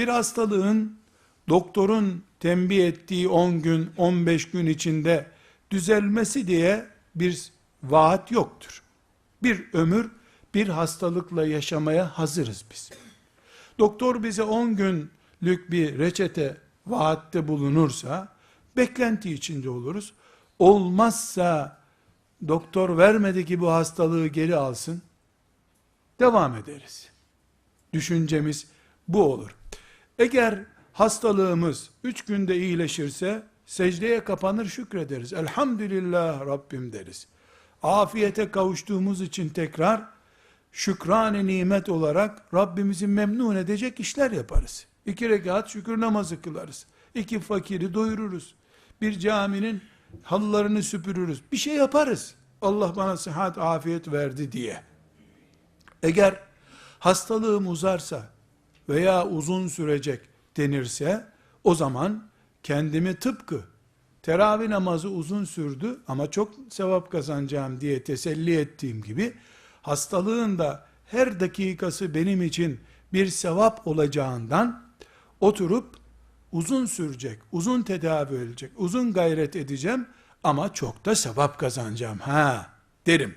Bir hastalığın doktorun tembih ettiği 10 gün, 15 gün içinde düzelmesi diye bir vaat yoktur. Bir ömür bir hastalıkla yaşamaya hazırız biz. Doktor bize 10 günlük bir reçete vaatte bulunursa beklenti içinde oluruz. Olmazsa doktor vermedi ki bu hastalığı geri alsın. Devam ederiz. Düşüncemiz bu olur. Eğer hastalığımız üç günde iyileşirse secdeye kapanır şükrederiz. Elhamdülillah Rabbim deriz. Afiyete kavuştuğumuz için tekrar şükrane nimet olarak Rabbimizi memnun edecek işler yaparız. İki rekat şükür namazı kılarız. İki fakiri doyururuz. Bir caminin halılarını süpürürüz. Bir şey yaparız. Allah bana sıhhat, afiyet verdi diye. Eğer hastalığım uzarsa veya uzun sürecek denirse o zaman kendimi tıpkı teravih namazı uzun sürdü ama çok sevap kazanacağım diye teselli ettiğim gibi hastalığın da her dakikası benim için bir sevap olacağından oturup uzun sürecek, uzun tedavi edilecek, uzun gayret edeceğim ama çok da sevap kazanacağım ha derim.